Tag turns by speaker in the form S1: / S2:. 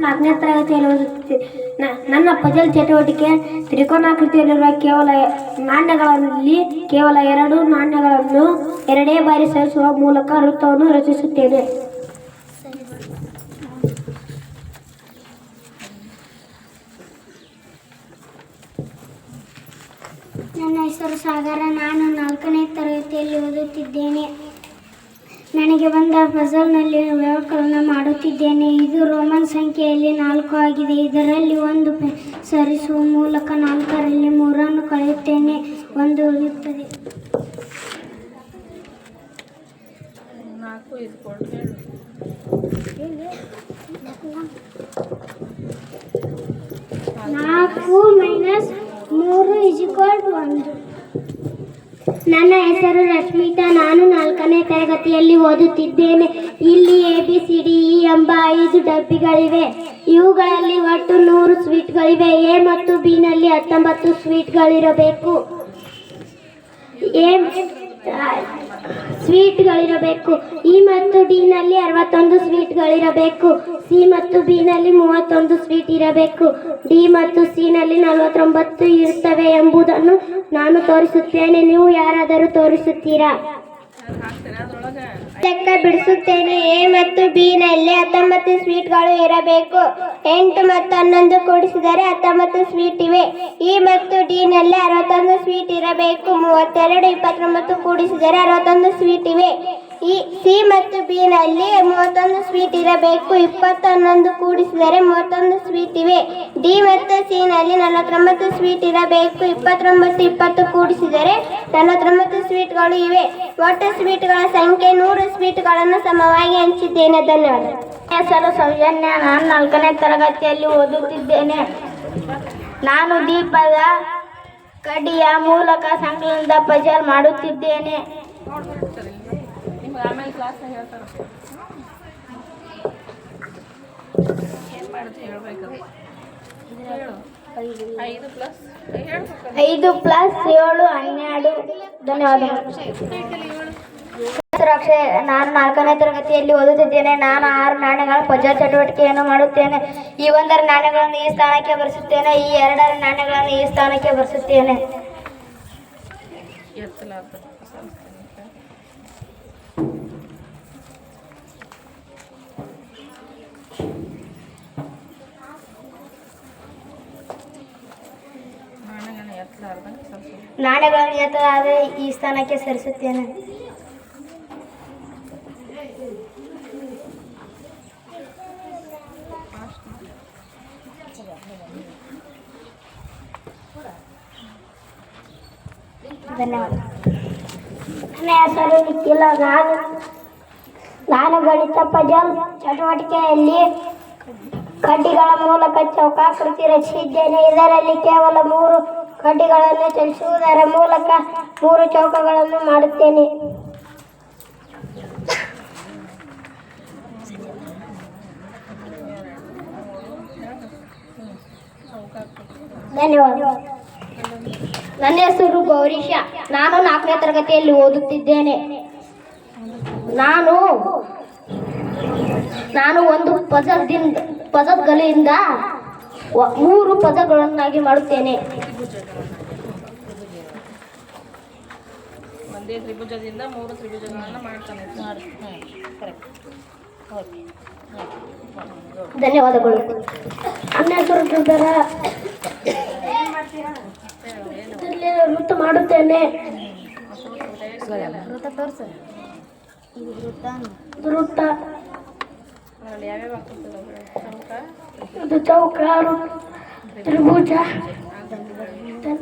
S1: ನಾಲ್ಕನೇ ತರಗತಿಯಲ್ಲಿ ಓದುತ್ತಿದ್ದೆ ನನ್ನ ಪಜಲ್ ಚಟುವಟಿಕೆ ತ್ರಿಕೋನಾಕೃತಿಯಲ್ಲಿರುವ ಕೇವಲ ನಾಣ್ಯಗಳಲ್ಲಿ ಕೇವಲ ಎರಡು ನಾಣ್ಯಗಳನ್ನು ಎರಡೇ ಬಾರಿ ಸರಿಸುವ ಮೂಲಕ ವೃತ್ತವನ್ನು ರಚಿಸುತ್ತೇನೆ.
S2: ನನ್ನ ಹೆಸರು ಸಾಗರ. ನಾನು ನಾಲ್ಕನೇ ತರಗತಿಯಲ್ಲಿ ಓದುತ್ತಿದ್ದೇನೆ. ನನಗೆ ಬಂದ ಪಜಲ್ನಲ್ಲಿ ವ್ಯವಕಲನ ಮಾಡುತ್ತಿದ್ದೇನೆ. ಇದು ರೋಮನ್ ಸಂಖ್ಯೆಯಲ್ಲಿ ನಾಲ್ಕು ಆಗಿದೆ. ಇದರಲ್ಲಿ ಒಂದು ಸರಿಸುವ ಮೂಲಕ ನಾಲ್ಕರಲ್ಲಿ ಮೂರನ್ನು ಕಳೆಯುತ್ತೇನೆ. ಒಂದು ಉಳಿಯುತ್ತದೆ
S3: ನಾಲ್ಕು
S2: ಮೈನಸ್ ಮೂರು ಇಜಿಕ್ವಲ್ ಒಂದು. ನನ್ನ ಹೆಸರು ರಶ್ಮಿತಾ. ನಾನು ನಾಲ್ಕನೇ ತರಗತಿಯಲ್ಲಿ ಓದುತ್ತಿದ್ದೇನೆ. ಇಲ್ಲಿ A, B, C, D, E ಎಂಬ ಐದು ಡಬ್ಬಿಗಳಿವೆ. ಇವುಗಳಲ್ಲಿ ಒಟ್ಟು ನೂರು ಸ್ವೀಟ್ಗಳಿವೆ. ಎ ಮತ್ತು ಬಿ ನಲ್ಲಿ ಹತ್ತೊಂಬತ್ತು ಸ್ವೀಟ್ಗಳಿರಬೇಕು. ಎ ಸ್ವೀಟ್ಗಳಿರಬೇಕು ಇ ಮತ್ತು ಡಿ ನಲ್ಲಿ ಅರವತ್ತೊಂದು ಸ್ವೀಟ್ಗಳಿರಬೇಕು ಸಿ ಮತ್ತು ಬಿ ನಲ್ಲಿ ಮೂವತ್ತೊಂದು ಸ್ವೀಟ್ ಇರಬೇಕು ಡಿ ಮತ್ತು ಸಿ ನಲ್ಲಿ ನಲವತ್ತೊಂಬತ್ತು ಇರುತ್ತವೆ ಎಂಬುದನ್ನು ನಾನು ತೋರಿಸುತ್ತೇನೆ. ನೀವು ಯಾರಾದರೂ ತೋರಿಸುತ್ತೀರಾ? ಲೆಕ್ಕ ಬಿಡಿಸುತ್ತೇನೆ ಎ ಮತ್ತು ಬಿ ನಲ್ಲಿ ಹತ್ತೊಂಬತ್ತು ಸ್ವೀಟ್ಗಳು ಇರಬೇಕು. ಎಂಟು ಮತ್ತು ಹನ್ನೊಂದು ಕೂಡಿಸಿದರೆ ಹತ್ತೊಂಬತ್ತು ಸ್ವೀಟ್ ಇವೆ. ಇ ಮತ್ತು ಡಿ ನಲ್ಲಿ ಅರವತ್ತೊಂದು ಸ್ವೀಟ್ ಇರಬೇಕು. ಮೂವತ್ತೆರಡು, ಇಪ್ಪತ್ತೊಂಬತ್ತು ಕೂಡಿಸಿದರೆ ಅರವತ್ತೊಂದು ಸ್ವೀಟ್ ಇವೆ. ಈ ಸಿ ಮತ್ತು ಬಿ ನಲ್ಲಿ ಮೂವತ್ತೊಂದು ಸ್ವೀಟ್ ಇರಬೇಕು. ಇಪ್ಪತ್ತು ಹನ್ನೊಂದು ಕೂಡಿಸಿದರೆ ಮೂವತ್ತೊಂದು ಸ್ವೀಟ್ ಇವೆ. ಡಿ ಮತ್ತು ಸಿ ನಲ್ಲಿ ನಲವತ್ತೊಂಬತ್ತು ಸ್ವೀಟ್ ಇರಬೇಕು. ಇಪ್ಪತ್ತೊಂಬತ್ತು, ಇಪ್ಪತ್ತು ಕೂಡಿಸಿದರೆ ನಲವತ್ತೊಂಬತ್ತು ಸ್ವೀಟ್ಗಳು ಇವೆ. ಒಟ್ಟು ಸ್ವೀಟ್ಗಳ ಸಂಖ್ಯೆ ನೂರು ಸ್ವೀಟ್ಗಳನ್ನು ಸಮವಾಗಿ ಹಂಚಿದ್ದೇನೆ. ಧನ್ಯವಾದ. ಹೆಸರು ಸೌಜನ್ಯ. ನಾನು ನಾಲ್ಕನೇ ತರಗತಿಯಲ್ಲಿ ಓದುತ್ತಿದ್ದೇನೆ. ನಾನು ದೀಪದ ಕಡಿಯ ಮೂಲಕ ಸಂಕಲನದ ಪಜಲ್ ಮಾಡುತ್ತಿದ್ದೇನೆ.
S3: ಆಮೇಲೆ ಕ್ಲಾಸ್ ಹೇಳ್ತಾರೆ. ಏನು ಮಾಡುತ್ತೆ ಹೇಳ್ಬೇಕದು? ಐದು ಪ್ಲಸ್ ಹೇಳ್ಬೇಕು
S2: ಐದು ಪ್ಲಸ್ ಏಳು ಹನ್ನೆರಡು. ಧನ್ಯವಾದಗಳು ಸುರಕ್ಷೆ ನಾನು ನಾಲ್ಕನೇ ತರಗತಿಯಲ್ಲಿ ಓದುತ್ತಿದ್ದೇನೆ. ನಾನು ಆರು ನಾಣ್ಯಗಳ ಪಜಾ ಚಟುವಟಿಕೆಯನ್ನು ಮಾಡುತ್ತೇನೆ. ಈ ಒಂದರ ನಾಣ್ಯಗಳನ್ನು ಈ ಸ್ಥಾನಕ್ಕೆ ಬರೆಸುತ್ತೇನೆ. ಈ ಎರಡರ ನಾಣ್ಯಗಳನ್ನು ಈ ಸ್ಥಾನಕ್ಕೆ ಬರೆಸುತ್ತೇನೆ. ನಾಣ್ಯಗಳನ್ನು ಎತ್ತಲಾದರೆ ಈ ಸ್ಥಾನಕ್ಕೆ ಸರಿಸುತ್ತೇನೆ. ಧನ್ಯವಾದ. ನನ್ನ ಹೆಸರು ನಿಖಿಲ ನಾನು ನಾನು ಗಣಿತ ಪಜಲ್ ಚಟುವಟಿಕೆಯಲ್ಲಿ ಕಡ್ಡಿಗಳ ಮೂಲಕ ಚೌಕಾಕೃತಿ ರಚಿಸಿದ್ದೇನೆ. ಇದರಲ್ಲಿ ಕೇವಲ ಮೂರು ಕಡ್ಡಿಗಳನ್ನು ಚಲಿಸುವುದರ ಮೂಲಕ ಮೂರು ಚೌಕಗಳನ್ನು ಮಾಡುತ್ತೇನೆ. ಧನ್ಯವಾದ. ನನ್ನ ಹೆಸರು ಗೌರೀಶ. ನಾನು ನಾಲ್ಕನೇ ತರಗತಿಯಲ್ಲಿ ಓದುತ್ತಿದ್ದೇನೆ. ನಾನು ನಾನು ಒಂದು ಪದದಿಂದ ಪದಗಳಿಂದ ವ- ಮೂರು ಪದಗಳನ್ನಾಗಿ ಮಾಡುತ್ತೇನೆ.
S3: ಒಂದೇ ತ್ರಿಭುಜದಿಂದ ಮೂರು ತ್ರಿಭುಜಗಳನ್ನು ಮಾಡ್ತಾನೆ.
S2: ಧನ್ಯವಾದಗಳು. ಇದರಲ್ಲಿ ವೃತ್ತ ಮಾಡುತ್ತೇನೆ. ವೃತ್ತ Ada
S3: tahu karo, terbuja, dan